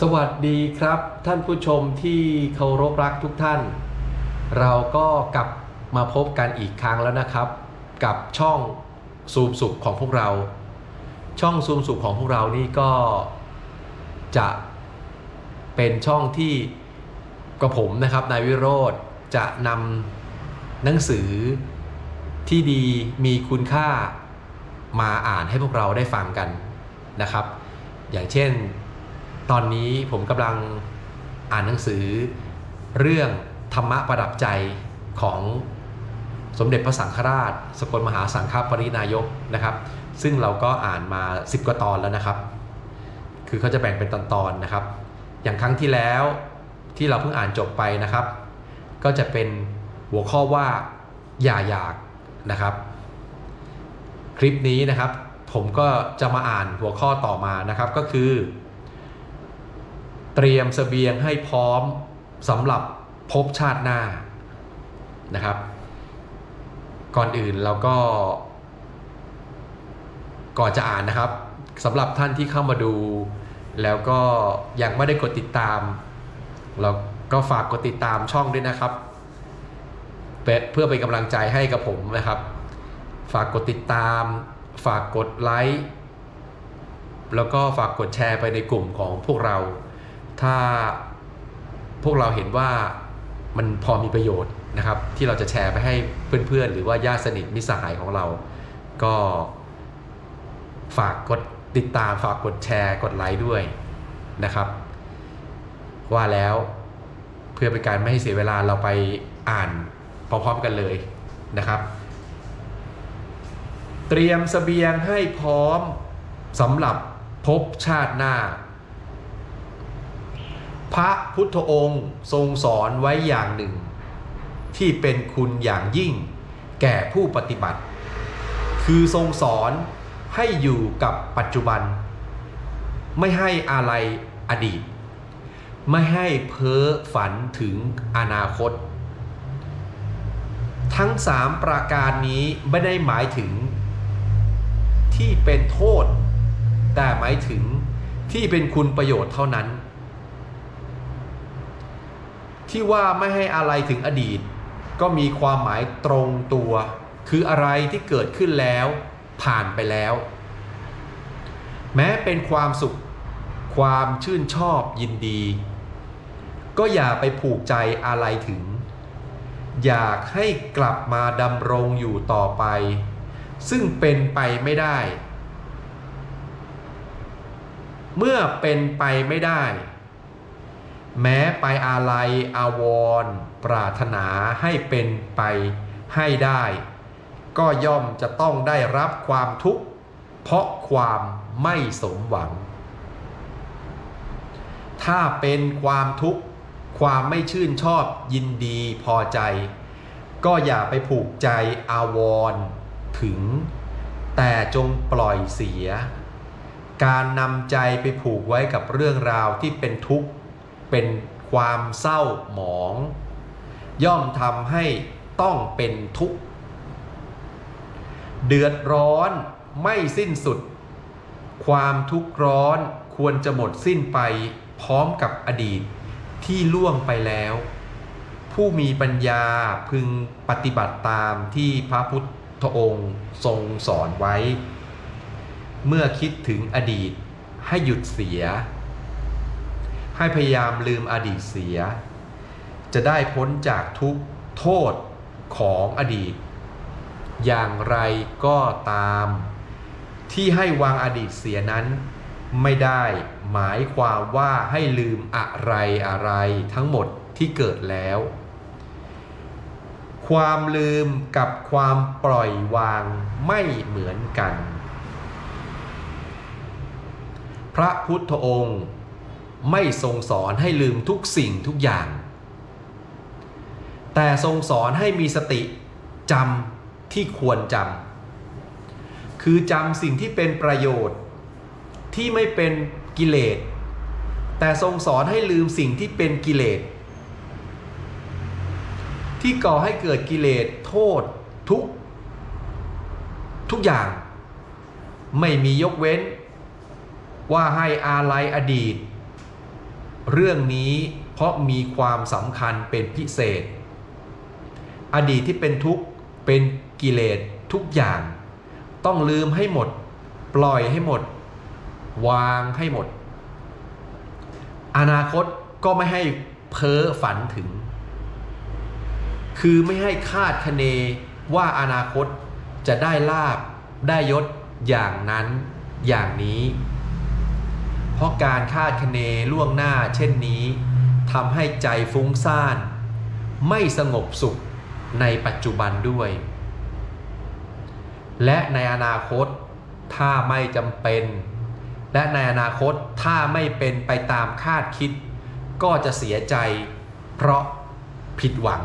สวัสดีครับ ท่านผู้ชมที่เคารพรักทุกท่าน เราก็กลับมาพบกันอีกครั้งแล้วนะครับ กับช่องซูมสุขของพวกเรา ช่องซูมสุขของพวกเรานี่ก็จะเป็นช่องที่กับผมนะครับนายวิโรธจะนำหนังสือที่ดีมีคุณค่ามาอ่านให้พวกเราได้ฟังกันนะครับ อย่างเช่น ตอนนี้ผมกำลังอ่านหนังสือ เรื่องธรรมะประดับใจของสมเด็จพระสังฆราช สกลมหาสังฆปรินายกนะครับ ซึ่งเราก็อ่านมา 10 กว่าตอนแล้วนะครับ คือเขาจะแบ่งเป็นตอนๆนะครับ อย่างครั้งที่แล้วที่เราเพิ่งอ่านจบไปนะครับ ก็จะเป็นหัวข้อว่าอย่าอยากนะครับ คลิปนี้นะครับ ผมก็จะมาอ่านหัวข้อต่อมานะครับก็คือ เตรียมเสบียงให้พร้อมสำหรับพบชาติหน้านะครับ ก่อนอื่นเราก็ ก่อนจะอ่านนะครับสำหรับท่านที่เข้ามาดู แล้วก็ยังไม่ได้กดติดตาม เราก็ฝากกดติดตามช่องด้วยนะครับ เพื่อเพื่อเป็นกำลังใจให้กับผมนะครับ ฝากกดติดตาม ฝากกดไลค์แล้วก็ฝากกดแชร์ไปในกลุ่มของพวกเรา ถ้าพวกเราเห็นว่ามันพอมีประโยชน์นะครับ ที่เราจะแชร์ไปให้เพื่อนๆ หรือว่าญาติสนิทมิตรสหายของเรา ก็ฝากกดติดตามฝากกดแชร์กดไลค์ด้วยนะครับ ว่าแล้วเพื่อเป็นการไม่ให้เสียเวลาเราไปอ่านพร้อมๆกันเลยนะครับ เตรียมสเสบียงให้พร้อมสำหรับพบชาติหน้า พระพุทธองค์ทรงสอนไว้อย่างหนึ่ง ที่เป็นคุณอย่างยิ่ง แก่ผู้ปฏิบัติ คือทรงสอนให้อยู่กับปัจจุบัน ไม่ให้อะไรอดีต ไม่ให้เพ้อฝันถึงอนาคต ทั้งสามประการนี้ไม่ได้หมายถึง ที่เป็นโทษ แต่หมายถึงที่เป็นคุณประโยชน์เท่านั้น ที่ว่าไม่ให้อะไรถึงอดีต ก็มีความหมายตรงตัว คืออะไรที่เกิดขึ้นแล้ว ผ่านไปแล้ว แม้เป็นความสุข ความชื่นชอบยินดี ก็อย่าไปผูกใจอะไรถึง อยากให้กลับมาดำรงอยู่ต่อไป ซึ่งเป็นไปไม่ได้ เมื่อเป็นไปไม่ได้ แม้ไปอาลัยอาวรปรารถนาให้เป็นไปให้ได้ ก็ย่อมจะต้องได้รับความทุกข์ เพราะความไม่สมหวัง ถ้าเป็นความทุกข์ ความไม่ชื่นชอบยินดีพอใจ ก็อย่าไปผูกใจอาวรถึง แต่จงปล่อยเสีย การนำใจไปผูกไว้กับเรื่องราวที่เป็นทุกข์ เป็นความเศร้าหมอง ย่อมทำให้ต้องเป็นทุกข์ เดือดร้อนไม่สิ้นสุด ความทุกข์ร้อนควรจะหมดสิ้นไปพร้อมกับอดีตที่ล่วงไปแล้ว ผู้มีปัญญาพึงปฏิบัติตามที่พระพุทธองค์ทรงสอนไว้ เมื่อคิดถึงอดีตให้หยุดเสีย ให้พยายามลืมอดีตเสีย จะได้พ้นจากทุกโทษของอดีต อย่างไรก็ตาม ที่ให้วางอดีตเสียนั้น ไม่ได้หมายความว่าให้ลืมอะไรอะไรทั้งหมดที่เกิดแล้ว ความลืมกับความปล่อยวางไม่เหมือนกัน พระพุทธองค์ ไม่ทรงสอนให้ลืมทุกสิ่งทุกอย่าง แต่ทรงสอนให้มีสติจำที่ควรจำคือจำสิ่งที่เป็นประโยชน์ ที่ไม่เป็นกิเลส แต่ทรงสอนให้ลืมสิ่งที่เป็นกิเลส ที่ก่อให้เกิดกิเลสโทษทุกทุกอย่างไม่มียกเว้น ว่าให้อาลัยอดีต เรื่องนี้เพราะมีความสำคัญเป็นพิเศษ อดีตที่เป็นทุกข์เป็นกิเลสทุกอย่าง ต้องลืมให้หมด ปล่อยให้หมด วางให้หมด อนาคตก็ไม่ให้เพ้อฝันถึง คือไม่ให้คาดคะเนว่าอนาคตจะได้ลาบได้ยศอย่างนั้นอย่างนี้ เพราะการคาดคะเนล่วงหน้าเช่นนี้ทำให้ใจฟุ้งซ่าน ไม่สงบสุขในปัจจุบันด้วย และในอนาคตถ้าไม่จำเป็น และในอนาคตถ้าไม่เป็นไปตามคาดคิด ก็จะเสียใจ เพราะผิดหวัง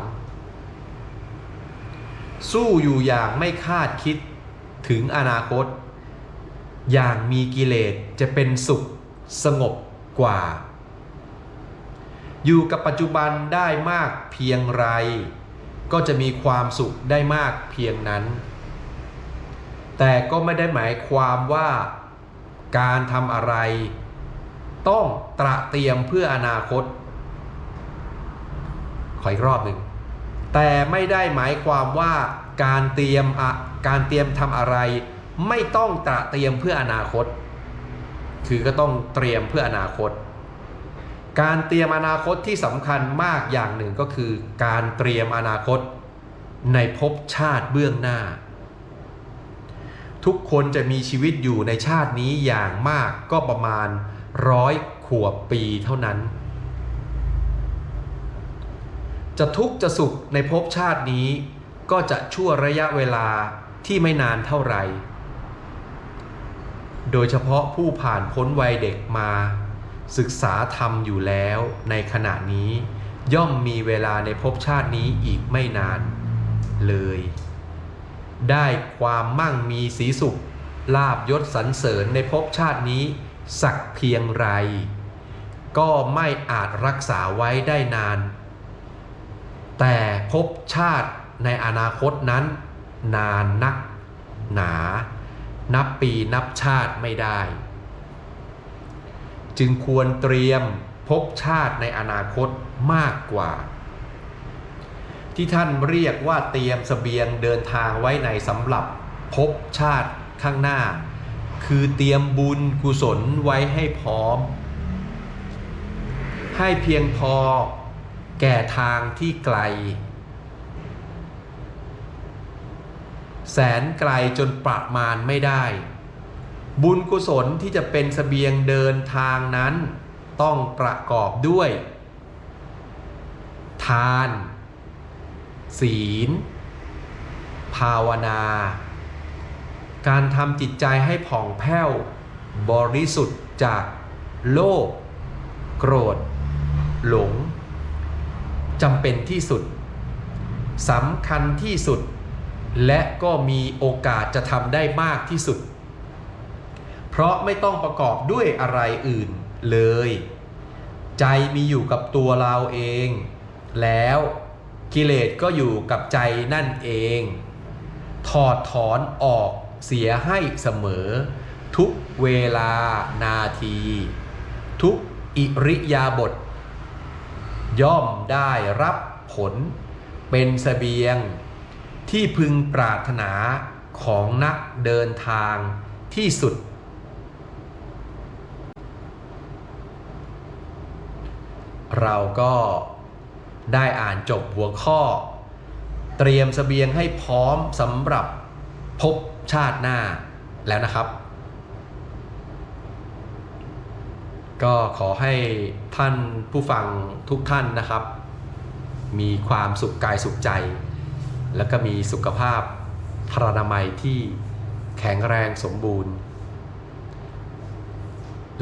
สู้อยู่อย่างไม่คาดคิดถึงอนาคต อย่างมีกิเลสจะเป็นสุข สงบกว่า อยู่กับปัจจุบันได้มากเพียงไร ก็จะมีความสุขได้มากเพียงนั้น แต่ก็ไม่ได้หมายความว่าการทำอะไร ต้องตระเตรียมเพื่ออนาคต ขออีกรอบหนึ่งแต่ไม่ได้หมายความว่าการเตรียมการเตรียมทำอะไร ไม่ต้องตระเตรียมเพื่ออนาคต คือก็ต้องเตรียมเพื่ออนาคต การเตรียมอนาคตที่สำคัญมากอย่างหนึ่งก็คือ การเตรียมอนาคตในภพชาติเบื้องหน้า ทุกคนจะมีชีวิตอยู่ในชาตินี้อย่างมากก็ประมาณร้อยขวบปีเท่านั้น จะทุกข์จะสุขในภพชาตินี้ก็จะชั่วระยะเวลาที่ไม่นานเท่าไหร่ โดยเฉพาะผู้ผ่านพ้นวัยเด็กมา ศึกษาธรรมอยู่แล้วในขณะนี้ ย่อมมีเวลาในภพชาตินี้อีกไม่นานเลย ได้ความมั่งมีสีสุข ลาบยศสรรเสริญในภพชาตินี้ สักเพียงไร ก็ไม่อาจรักษาไว้ได้นาน แต่ภพชาติในอนาคตนั้น นานนัก หนา นับปีนับชาติไม่ได้ จึงควรเตรียมภพชาติในอนาคตมากกว่า ที่ท่านเรียกว่าเตรียมสเสบียงเดินทางไว้ในสำหรับภพชาติข้างหน้า คือเตรียมบุญกุศลไว้ให้พร้อม ให้เพียงพอแก่ทางที่ไกล แสนไกลจนประมาณไม่ได้ บุญกุศลที่จะเป็นสเสบียงเดินทางนั้น ต้องประกอบด้วย ทาน ศีล ภาวนา การทำจิตใจให้ผ่องแผ้ว บริสุทธิ์จากโลภโกรธ หลงจำเป็นที่สุดสำคัญที่สุด และก็มีโอกาสจะทำได้มากที่สุด เพราะไม่ต้องประกอบด้วยอะไรอื่นเลย ใจมีอยู่กับตัวเราเอง แล้วกิเลสก็อยู่กับใจนั่นเอง ถอดถอนออกเสียให้เสมอ ทุกเวลานาที ทุกอิริยาบถย่อมได้รับผลเป็นสเสบียง ที่พึงปรารถนาของนักเดินทางที่สุด เราก็ได้อ่านจบหัวข้อ เตรียมสเสบียงให้พร้อมสำหรับพบชาติหน้าแล้วนะครับ ก็ขอให้ท่านผู้ฟังทุกท่านนะครับ มีความสุขกายสุขใจ แล้วก็มีสุขภาพพรรณนามัยที่แข็งแรงสมบูรณ์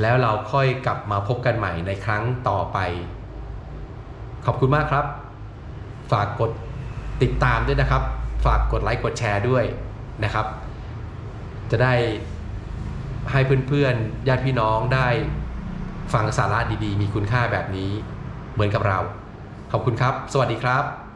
แล้วเราค่อยกลับมาพบกันใหม่ในครั้งต่อไป ขอบคุณมากครับ ฝากกดติดตามด้วยนะครับ ฝากกดไลค์กดแชร์ด้วยนะครับ จะได้ให้เพื่อนๆญาติพี่น้องได้ฟังสาระดีๆ มีคุณค่าแบบนี้เหมือนกับเรา ขอบคุณครับ สวัสดีครับ